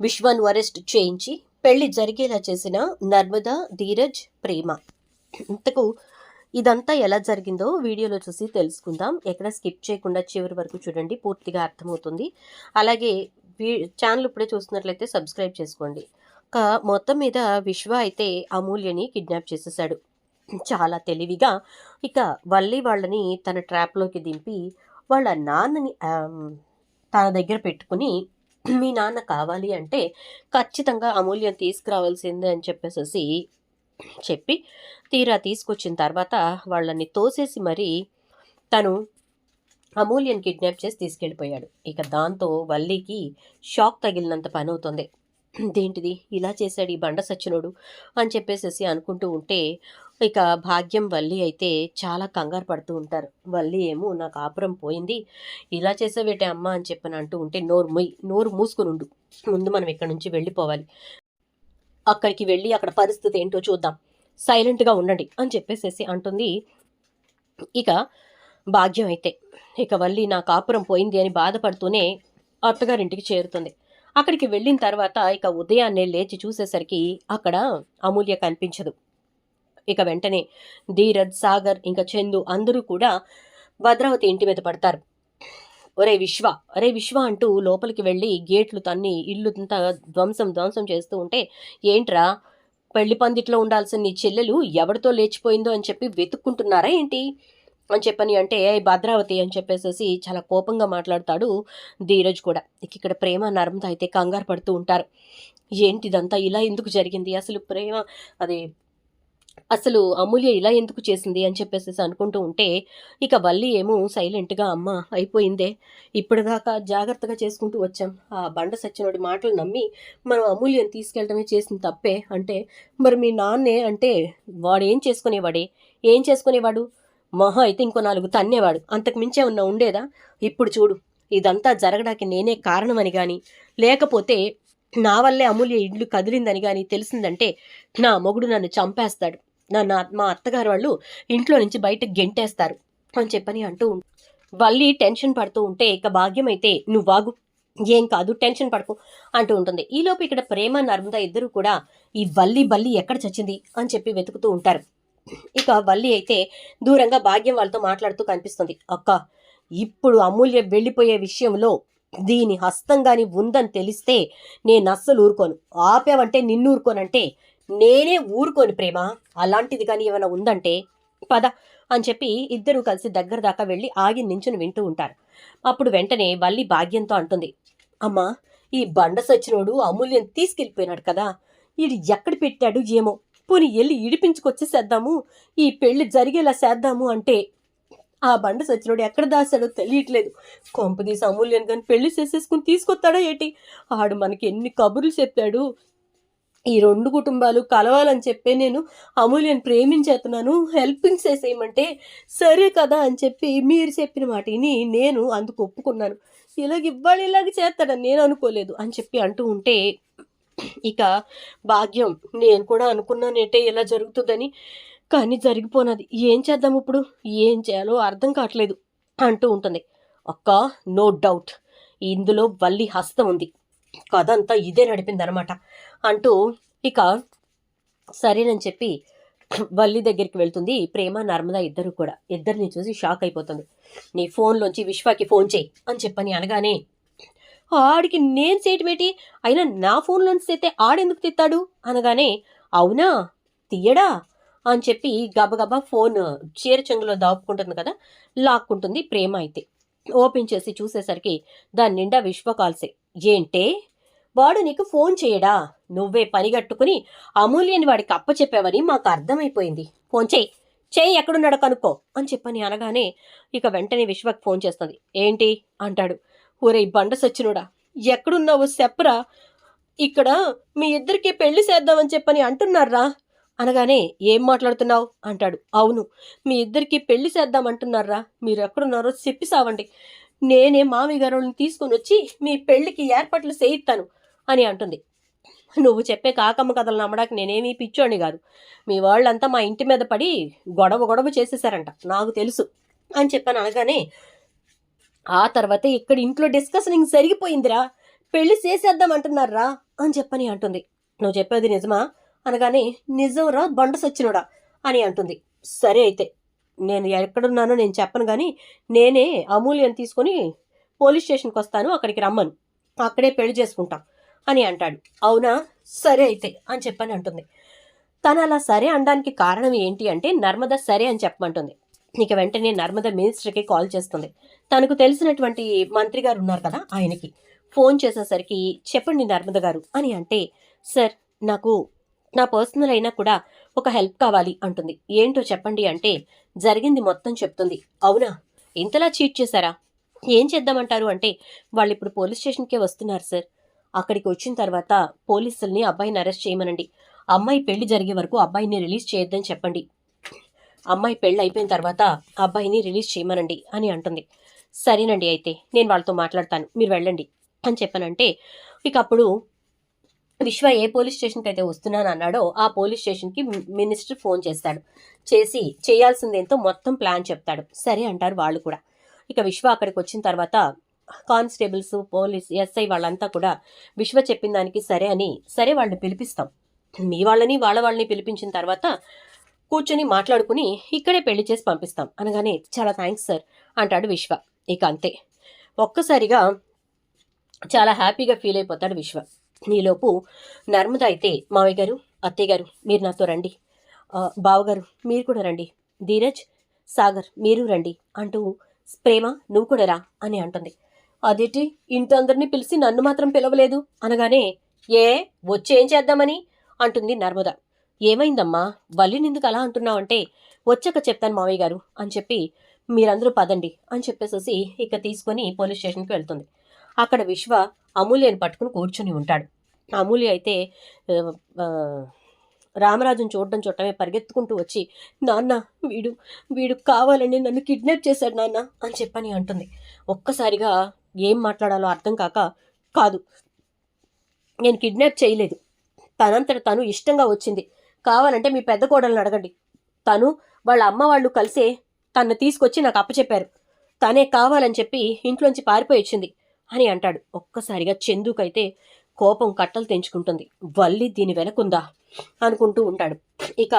విశ్వను arrest చేయించి పెళ్ళి జరిగేలా చేసిన నర్మదా ధీరజ్ ప్రేమ. ఇంతకు ఇదంతా ఎలా జరిగిందో వీడియోలో చూసి తెలుసుకుందాం. ఎక్కడ స్కిప్ చేయకుండా చివరి వరకు చూడండి పూర్తిగా అర్థమవుతుంది. అలాగే వీ- ఛానల్ ఇప్పుడే చూస్తున్నట్లయితే సబ్స్క్రైబ్ చేసుకోండి. ఒక మొత్తం మీద విశ్వ అయితే అమూల్యని కిడ్నాప్ చేసేసాడు చాలా తెలివిగా ఇక వల్లి వాళ్ళని తన ట్రాప్లోకి దింపి వాళ్ళ నాన్నని తన దగ్గర పెట్టుకుని మీ నాన్న కావాలి అంటే ఖచ్చితంగా అమూల్యం తీసుకురావాల్సిందే అని చెప్పేసేసి చెప్పి తీరా తీసుకొచ్చిన తర్వాత వాళ్ళని తోసేసి మరీ తను అమూల్యని కిడ్నాప్ చేసి తీసుకెళ్ళిపోయాడు. ఇక దాంతో వల్లికి షాక్ తగిలినంత పని అవుతుంది దేంటిది ఇలా చేశాడు ఈ బండ సచ్చినోడు అని చెప్పేసేసి అనుకుంటూ ఉంటే ఇక భాగ్యం వల్లి అయితే చాలా కంగారు పడుతూ ఉంటారు. వల్లి ఏమో నా కాపురం పోయింది. ఇలా చేసేవేటే అమ్మ అని చెప్పని అంటూ ఉంటే నోరు మొయ్ నోరు మూసుకుని ఉండు. ముందు మనం ఇక్కడ నుంచి వెళ్ళిపోవాలి. అక్కడికి వెళ్ళి అక్కడ పరిస్థితి ఏంటో చూద్దాం. సైలెంట్గా ఉండండి అని చెప్పేసేసి అంటుంది. ఇక భాగ్యం అయితే ఇక వల్లి నా కాపురం పోయింది అని బాధపడుతూనే అత్తగారింటికి చేరుతుంది. అక్కడికి వెళ్ళిన తర్వాత ఇక ఉదయాన్నే లేచి చూసేసరికి అక్కడ అమూల్య కనిపించదు. ఇక వెంటనే ధీరజ్ సాగర్ ఇంకా చందు అందరూ కూడా భద్రావతి ఇంటి మీద పడతారు. ఒరే విశ్వ ఒరే విశ్వ అంటూ లోపలికి వెళ్ళి గేట్లు తన్ని ఇల్లు అంతా ధ్వంసం ధ్వంసం చేస్తూ ఉంటే ఏంట్రా పెళ్ళి పందిట్లో ఉండాల్సిన నీ చెల్లెలు ఎవరితో లేచిపోయిందో అని చెప్పి వెతుక్కుంటున్నారా ఏంటి? అని చెప్పని అంటే భద్రావతి అని చెప్పేసేసి చాలా కోపంగా మాట్లాడతాడు ధీరజ్ కూడా. ఇక్కడ ప్రేమ నర్మద అయితే కంగారు పడుతూ ఉంటారు. ఏంటిదంతా ఇలా ఎందుకు జరిగింది? అసలు ప్రేమ అది అసలు అమూల్య ఇలా ఎందుకు చేసింది? అని చెప్పేసి అనుకుంటూ ఉంటే ఇక వల్లి ఏమో సైలెంట్గా అమ్మ అయిపోయిందే. ఇప్పటిదాకా జాగ్రత్తగా చేసుకుంటూ వచ్చాం. ఆ బండ సచ్చినోడి మాటలు నమ్మి మనం అమూల్యం తీసుకెళ్ళడమే చేసిన తప్పే. అంటే మరి మీ నాన్నే అంటే వాడు ఏం చేసుకునేవాడే? ఏం చేసుకునేవాడు? మొహం అయితే ఇంకో నాలుగు తన్నేవాడు. అంతకు మించే ఉన్న ఉండేదా? ఇప్పుడు చూడు ఇదంతా జరగడానికి నేనే కారణమని కానీ లేకపోతే నా వల్లే అమూల్య ఇల్లు కదిలిందని కానీ తెలిసిందంటే నా మొగుడు నన్ను చంపేస్తాడు. నన్ను మా అత్తగారు వాళ్ళు ఇంట్లో నుంచి బయట గెంటేస్తారు అని చెప్పని అంటూ ఉం- వల్లి టెన్షన్ పడుతూ ఉంటే ఇక భాగ్యం అయితే నువ్వు ఏం కాదు టెన్షన్ పడకు అంటూ ఉంటుంది. ఈలోపు ఇక్కడ ప్రేమ నర్మద ఇద్దరు కూడా ఈ వల్లి బల్లి ఎక్కడ చచ్చింది అని చెప్పి వెతుకుతూ ఉంటారు. ఇక వల్లి అయితే దూరంగా భాగ్యం వాళ్ళతో మాట్లాడుతూ కనిపిస్తుంది. అక్క ఇప్పుడు అమూల్య వెళ్ళిపోయే విషయంలో దీని హస్తంగాని ఉందని తెలిస్తే నేను అస్సలు ఊరుకోను. ఆపావంటే నిన్ను ఊరుకోనంటే నేనే ఊరుకోను ప్రేమ. అలాంటిది కానీ ఏమైనా ఉందంటే పద అని చెప్పి ఇద్దరూ కలిసి దగ్గర దాకా వెళ్ళి ఆగి నించుని వింటూ ఉంటారు. అప్పుడు వెంటనే వల్లి భాగ్యంతో అంటుంది. అమ్మా ఈ బండ సచ్చినోడు అమూల్యం తీసుకెళ్ళిపోయినాడు కదా ఇది ఎక్కడ పెట్టాడు ఏమో. పోనీ వెళ్ళి ఇడిపించుకొచ్చేసేద్దాము? ఈ పెళ్ళి జరిగేలా చేద్దాము అంటే ఆ బండ సచ్చినోడు ఎక్కడ దాచాడో తెలియట్లేదు. కొంపదీసి అమూల్యం కానీ పెళ్ళి చేసేసుకుని తీసుకొస్తాడో ఏంటి? ఆడు మనకి ఎన్ని కబుర్లు చెప్పాడు. ఈ రెండు కుటుంబాలు కలవాలని చెప్పే నేను అమూల్యని ప్రేమించేస్తున్నాను. హెల్పింగ్ చేసేయమంటే సరే కదా అని చెప్పి మీరు చెప్పిన వాటిని నేను అందుకు ఒప్పుకున్నాను. ఇలాగ ఇవ్వాలి ఇలాగ చేస్తాడని నేను అనుకోలేదు అని చెప్పి అంటూ ఉంటే ఇక భాగ్యం నేను కూడా అనుకున్నానేంటే ఇలా జరుగుతుందని. కానీ జరిగిపోనది. ఏం చేద్దాం ఇప్పుడు? ఏం చేయాలో అర్థం కావట్లేదు అంటూ ఉంటుంది. అక్క నో డౌట్. ఇందులో వల్లి హస్తం ఉంది. కథ అంతా ఇదే నడిపిందనమాట అంటూ ఇక సరేనని చెప్పి వల్లి దగ్గరికి వెళ్తుంది. ప్రేమ నర్మద ఇద్దరు కూడా. ఇద్దరిని చూసి షాక్ అయిపోతుంది. నీ ఫోన్లోంచి విశ్వాకి ఫోన్ చేయి అని చెప్పని అనగానే ఆడికి నేను చేయటమేటి అయినా నా ఫోన్లోంచి తెస్తే ఆడెందుకు తిత్తాడు? అనగానే అవునా? తీయడా? అని చెప్పి గబగబా ఫోన్ చీర చెంగులో దాపుకుంటుంది కదా లాక్కుంటుంది ప్రేమ అయితే. ఓపెన్ చేసి చూసేసరికి దాని నిండా విశ్వ కాల్సే. ఏంటే? వాడు నీకు ఫోన్ చేయడా? నువ్వే పనిగట్టుకుని అమూల్యని వాడికి అప్పచెప్పావని మాకు అర్థమైపోయింది. ఫోన్ చేయి. చేయి ఎక్కడున్నాడో కనుక్కో అని చెప్పని అనగానే ఇక వెంటనే విశ్వక్ ఫోన్ చేస్తుంది. ఏంటి? అంటాడు. ఒరే బండ సచ్చినుడా ఎక్కడున్నావో చెప్పరా. ఇక్కడ మీ ఇద్దరికి పెళ్ళి చేద్దామని చెప్పని అంటున్నారా? అనగానే ఏం మాట్లాడుతున్నావు? అంటాడు. అవును మీ ఇద్దరికి పెళ్ళి చేద్దామంటున్నారా? మీరు ఎక్కడున్నారో చెప్పి సావండి. నేనే మామయ్య గారుని తీసుకొని వచ్చి మీ పెళ్ళికి ఏర్పాట్లు చేయిస్తాను అని అంటుంది. నువ్వు చెప్పే కాకమ్మ కథలు నమ్మడానికి నేనేమీ పిచ్చోని కాదు. మీ వాళ్ళంతా మా ఇంటి మీద పడి గొడవ గొడవ చేసేసారంట నాకు తెలుసు అని చెప్పాను అనగానే ఆ తర్వాత ఇక్కడ ఇంట్లో డిస్కషన్ సరిగిపోయిందిరా పెళ్ళి చేసేద్దాం అంటున్నారా అని చెప్పని అంటుంది. నువ్వు చెప్పేది నిజమా? అనగానే నిజంరా బండ సచ్చినోడా అని అంటుంది. సరే అయితే నేను ఎక్కడున్నానో నేను చెప్పను కానీ నేనే అమూల్యం తీసుకొని పోలీస్ స్టేషన్కి వస్తాను అక్కడికి రమ్మను. అక్కడే పెళ్ళి చేసుకుంటాం అని అంటాడు. అవునా? సరే అయితే అని చెప్పని అంటుంది. తను అలా సరే అనడానికి కారణం ఏంటి అంటే నర్మద సరే అని చెప్పమంటుంది. ఇక వెంటనే నర్మద మినిస్టర్కి కాల్ చేస్తుంది. తనకు తెలిసినటువంటి మంత్రి గారు ఉన్నారు కదా ఆయనకి. ఫోన్ చేసేసరికి చెప్పండి నర్మద గారు అని అంటే సార్ నాకు నా పర్సనల్ అయినా కూడా ఒక హెల్ప్ కావాలి అంటుంది. ఏంటో చెప్పండి అంటే జరిగింది మొత్తం చెప్తుంది. అవునా? ఇంతలా చీట్ చేశారా? ఏం చేద్దామంటారు? అంటే వాళ్ళు ఇప్పుడు పోలీస్ స్టేషన్కే వస్తున్నారు సార్. అక్కడికి వచ్చిన తర్వాత పోలీసుల్ని అబ్బాయిని అరెస్ట్ చేయమనండి. అమ్మాయి పెళ్ళి జరిగే వరకు అబ్బాయిని రిలీజ్ చేయొద్దని చెప్పండి. అమ్మాయి పెళ్ళి అయిపోయిన తర్వాత అబ్బాయిని రిలీజ్ చేయమనండి అని అంటుంది. సరేనండి అయితే నేను వాళ్ళతో మాట్లాడతాను. మీరు వెళ్ళండి. అని చెప్పానంటే ఇక అప్పుడు విశ్వ ఏ పోలీస్ స్టేషన్కి అయితే వస్తున్నాను అన్నాడో ఆ పోలీస్ స్టేషన్కి మినిస్టర్ ఫోన్ చేస్తాడు. చేసి చేయాల్సిందేంతో మొత్తం ప్లాన్ చెప్తాడు. సరే అంటారు వాళ్ళు కూడా. ఇక విశ్వ అక్కడికి వచ్చిన తర్వాత కానిస్టేబుల్స్ పోలీస్ ఎస్ఐ వాళ్ళంతా కూడా విశ్వ చెప్పిన దానికి సరే అని సరే వాళ్ళని పిలిపిస్తాం. మీ వాళ్ళని వాళ్ళ వాళ్ళని పిలిపించిన తర్వాత కూర్చొని మాట్లాడుకుని ఇక్కడే పెళ్ళి చేసి పంపిస్తాం. అనగానే చాలా థ్యాంక్స్ సార్ అంటాడు విశ్వ. ఇక అంతే ఒక్కసారిగా చాలా హ్యాపీగా ఫీల్ అయిపోతాడు విశ్వ. నీలోపు నర్మద అయితే మావయ్య గారు అత్తయ్య గారు మీరు నాతో రండి. బావగారు మీరు కూడా రండి. ధీరజ్ సాగర్ మీరు రండి అంటూ ప్రేమ నువ్వు కూడా రా అని అంటుంది. అదేటి? ఇంత అందరినీ పిలిచి నన్ను మాత్రం పిలవలేదు అనగానే ఏ వచ్చేం చేద్దామని? అంటుంది నర్మద. ఏమైందమ్మా? వల్లి నిందుకు అలా అంటున్నావు అంటే వచ్చాక చెప్తాను మావయ్య గారు అని చెప్పి మీరందరూ పదండి అని చెప్పేసేసి ఇక తీసుకొని పోలీస్ స్టేషన్కి వెళ్తుంది. అక్కడ విశ్వ అమూల్యని పట్టుకుని కూర్చొని ఉంటాడు. అమూల్య అయితే రామరాజును చూడడం చూడటమే పరిగెత్తుకుంటూ వచ్చి నాన్న వీడు వీడు కావాలని నన్ను కిడ్నాప్ చేశాడు నాన్న అని చెప్పని అంటుంది. ఒక్కసారిగా ఏం మాట్లాడాలో అర్థం కాక కాదు నేను కిడ్నాప్ చేయలేదు. తనంతట తను ఇష్టంగా వచ్చింది. కావాలంటే మీ పెద్ద కోడలను అడగండి. తను వాళ్ళ అమ్మ వాళ్ళు కలిసే తన్ను తీసుకొచ్చి నాకు అప్పచెప్పారు. తనే కావాలని చెప్పి ఇంట్లోంచి పారిపోయి వచ్చింది అని అంటాడు. ఒక్కసారిగా చందుకైతే కోపం కట్టలు తెంచుకుంటుంది. వల్లి దీని వెనకుందా? అనుకుంటూ ఉంటాడు. ఇక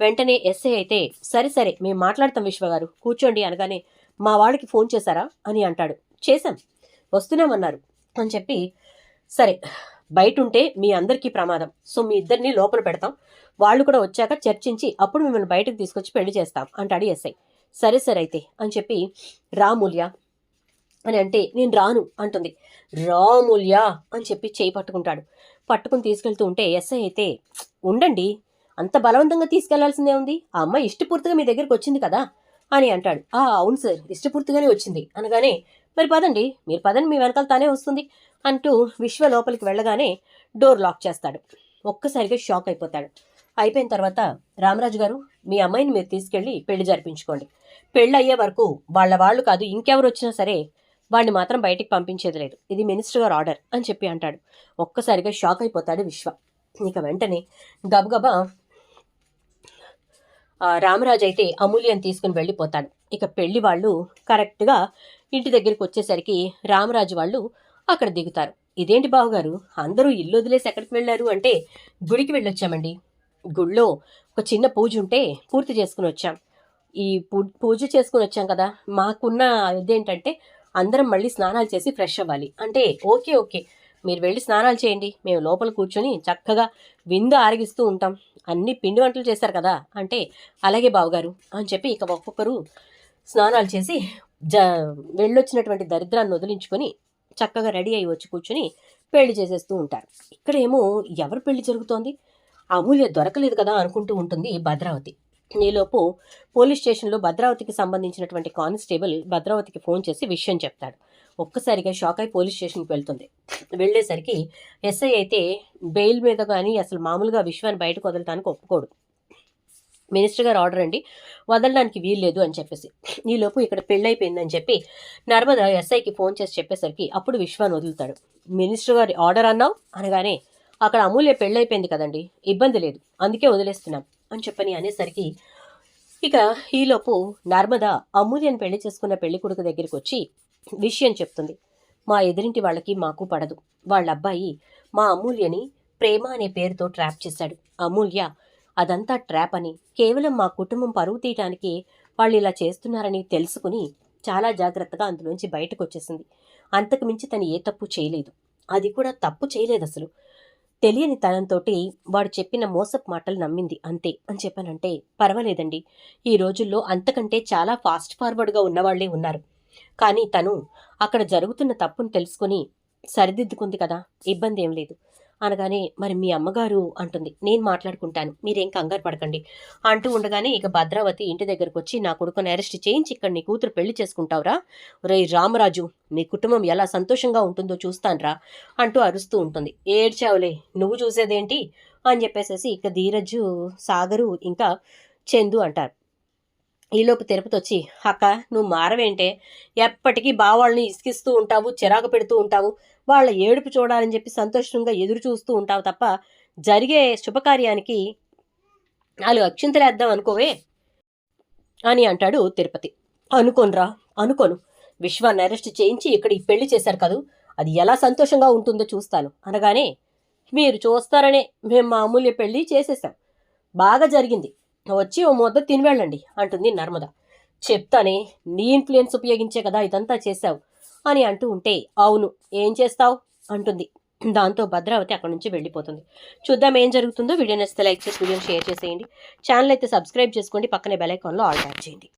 వెంటనే ఎస్ఐ అయితే సరే సరే మేము మాట్లాడతాం విశ్వగారు కూర్చోండి అనగానే మా వాడికి ఫోన్ చేశారా? అని అంటాడు. చేశాం. వస్తున్నామన్నారు అని చెప్పి సరే బయట ఉంటే మీ అందరికీ ప్రమాదం. సో మీ ఇద్దరిని లోపల పెడతాం. వాళ్ళు కూడా వచ్చాక చర్చించి అప్పుడు మిమ్మల్ని బయటకు తీసుకొచ్చి పెళ్ళి చేస్తాం అంటాడు ఎస్ఐ. సరే సరే అయితే అని చెప్పి రామూల్య అని అంటే నేను రాను అంటుంది. రామూల్య అని చెప్పి చేయి పట్టుకుంటాడు. పట్టుకుని తీసుకెళ్తూ ఉంటే ఎస్ఐ అయితే ఉండండి అంత బలవంతంగా తీసుకెళ్ళాల్సిందే ఉంది. ఆ అమ్మాయి ఇష్టపూర్తిగా మీ దగ్గరికి వచ్చింది కదా అని అంటాడు. ఆ అవును సార్ ఇష్టపూర్తిగానే వచ్చింది అనగానే మరి పదండి మీరు పదండి మీ వెనకాల తానే వస్తుంది అంటూ విశ్వ లోపలికి వెళ్ళగానే డోర్ లాక్ చేస్తాడు. ఒక్కసారిగా షాక్ అయిపోతాడు. అయిపోయిన తర్వాత రామరాజు గారు మీ అమ్మాయిని మీరు తీసుకెళ్ళి పెళ్ళి జరిపించుకోండి. పెళ్ళి అయ్యే వరకు వాళ్ళ వాళ్ళు కాదు ఇంకెవరు వచ్చినా సరే వాడిని మాత్రం బయటికి పంపించేది లేదు. ఇది మినిస్టర్ గారు ఆర్డర్ అని చెప్పి అంటాడు. ఒక్కసారిగా షాక్ అయిపోతాడు విశ్వ. ఇక వెంటనే గబగబా రామరాజు అయితే అమూల్యం తీసుకుని వెళ్ళిపోతాడు. ఇక పెళ్ళి వాళ్ళు కరెక్ట్గా ఇంటి దగ్గరికి వచ్చేసరికి రామరాజు వాళ్ళు అక్కడ దిగుతారు. ఇదేంటి బావగారు? అందరూ ఇల్లు వదిలేసి ఎక్కడికి వెళ్ళారు అంటే గుడికి వెళ్ళొచ్చామండి. గుళ్ళో ఒక చిన్న పూజ ఉంటే పూర్తి చేసుకుని వచ్చాం. ఈ పూ- పూజ చేసుకుని వచ్చాం కదా. మాకున్న ఇదేంటంటే అందరం మళ్ళీ స్నానాలు చేసి ఫ్రెష్ అవ్వాలి. అంటే ఓకే ఓకే. మీరు వెళ్ళి స్నానాలు చేయండి. మేము లోపల కూర్చొని చక్కగా విందు ఆరగిస్తూ ఉంటాం. అన్ని పిండి వంటలు చేశారు కదా. అంటే అలాగే బావగారు అని చెప్పి ఇక ఒక్కొక్కరు స్నానాలు చేసి జ వెళ్ళొచ్చినటువంటి దరిద్రాన్ని వదిలించుకొని చక్కగా రెడీ అయ్యి వచ్చి కూర్చొని పెళ్ళి చేసేస్తూ ఉంటారు. ఇక్కడేమో ఎవరు పెళ్ళి జరుగుతోంది? అమూల్య దొరకలేదు కదా అనుకుంటూ ఉంటుంది భద్రావతి. ఈలోపు పోలీస్ స్టేషన్లో భద్రావతికి సంబంధించినటువంటి కానిస్టేబుల్ భద్రావతికి ఫోన్ చేసి విషయం చెప్తాడు. ఒక్కసారిగా షాక్ అయి పోలీస్ స్టేషన్కి వెళ్తుంది. వెళ్ళేసరికి ఎస్ఐ అయితే బెయిల్ మీద కానీ అసలు మామూలుగా విశ్వాన్ని బయటకు వదలటానికి ఒప్పుకోడు. మినిస్టర్ గారు ఆర్డర్ అండి వదలడానికి వీల్లేదు అని చెప్పేసి. ఈలోపు ఇక్కడ పెళ్ళైపోయిందని చెప్పి నర్మద ఎస్ఐకి ఫోన్ చేసి చెప్పేసరికి అప్పుడు విశ్వాన్ని వదులుతాడు. మినిస్టర్ గారి ఆర్డర్ అన్నావు అనగానే అక్కడ అమూల్య పెళ్ళైపోయింది కదండి. ఇబ్బంది లేదు. అందుకే వదిలేస్తున్నాం అని చెప్పని అనేసరికి ఇక ఈలోపు నర్మద అమూల్యను పెళ్ళి చేసుకున్న పెళ్ళి కొడుకు దగ్గరికి వచ్చి విషయం చెప్తుంది. మా ఎదురింటి వాళ్ళకి మాకు పడదు. వాళ్ళ అబ్బాయి మా అమూల్యని ప్రేమ అనే పేరుతో ట్రాప్ చేశాడు. అమూల్య అదంతా ట్రాప్ అని కేవలం మా కుటుంబం పరువు తీయటానికి వాళ్ళు ఇలా చేస్తున్నారని తెలుసుకుని చాలా జాగ్రత్తగా అందులోంచి బయటకు వచ్చేసింది అంతకు మించి తను ఏ తప్పు చేయలేదు. అది కూడా తప్పు చేయలేదు అసలు తెలియని తనంతోటి వాడు చెప్పిన మోసపు మాటలు నమ్మింది అంతే. అని చెప్పానంటే పర్వాలేదండి. ఈ రోజుల్లో అంతకంటే చాలా ఫాస్ట్ ఫార్వర్డ్గా ఉన్నవాళ్ళే ఉన్నారు. కానీ తను అక్కడ జరుగుతున్న తప్పును తెలుసుకుని సరిదిద్దుకుంది కదా ఇబ్బంది ఏం లేదు. అనగానే మరి మీ అమ్మగారు అంటుంది నేను మాట్లాడుకుంటాను మీరేం కంగారు పడకండి. అంటూ ఉండగానే ఇక భద్రావతి ఇంటి దగ్గరకు వచ్చి నా కొడుకుని అరెస్ట్ చేయించి ఇక్కడ నీ కూతురు పెళ్ళి చేసుకుంటావురా? రే రామరాజు మీ కుటుంబం ఎలా సంతోషంగా ఉంటుందో చూస్తానురా? అంటూ అరుస్తూ ఉంటుంది. ఏడ్చావులే నువ్వు చూసేదేంటి? అని చెప్పేసేసి ఇక ధీరజు సాగరు ఇంకా చందు అంటారు. ఈలోపు తిరుపతి వచ్చి అక్క నువ్వు మారవేంటే? ఎప్పటికీ బావాళ్ళని ఇసుకిస్తూ ఉంటావు చిరాకు పెడుతూ ఉంటావు. వాళ్ళ ఏడుపు చూడాలని చెప్పి సంతోషంగా ఎదురు చూస్తూ ఉంటావు తప్ప జరిగే శుభకార్యానికి నాలుగు అక్షింతలేద్దాం అనుకోవే అని అంటాడు తిరుపతి. అనుకోనరా అనుకోను. విశ్వాన్ని అరెస్ట్ చేయించి ఇక్కడ ఈ పెళ్ళి చేశారు కదూ? అది ఎలా సంతోషంగా ఉంటుందో చూస్తాను. అనగానే మీరు చూస్తారనే మేము మా అమూల్య పెళ్ళి చేసేసాం బాగా జరిగింది. వచ్చి ఓ ముద్ద తిని వెళ్ళండి అంటుంది నర్మద. చెప్తానే నీ ఇన్ఫ్లుయెన్స్ ఉపయోగించే కదా ఇదంతా చేశావు అని అంటూ ఉంటే అవును ఏం చేస్తావు? అంటుంది. దాంతో భద్రావతి అక్కడి నుంచి వెళ్ళిపోతుంది. చూద్దాం ఏం జరుగుతుందో. వీడియో నచ్చితే లైక్ చేసి వీడియోని షేర్ చేసేయండి. ఛానల్ అయితే సబ్స్క్రైబ్ చేసుకోండి. పక్కనే బెల్ ఐకాన్లో ఆల్ ట్యాప్ చేయండి.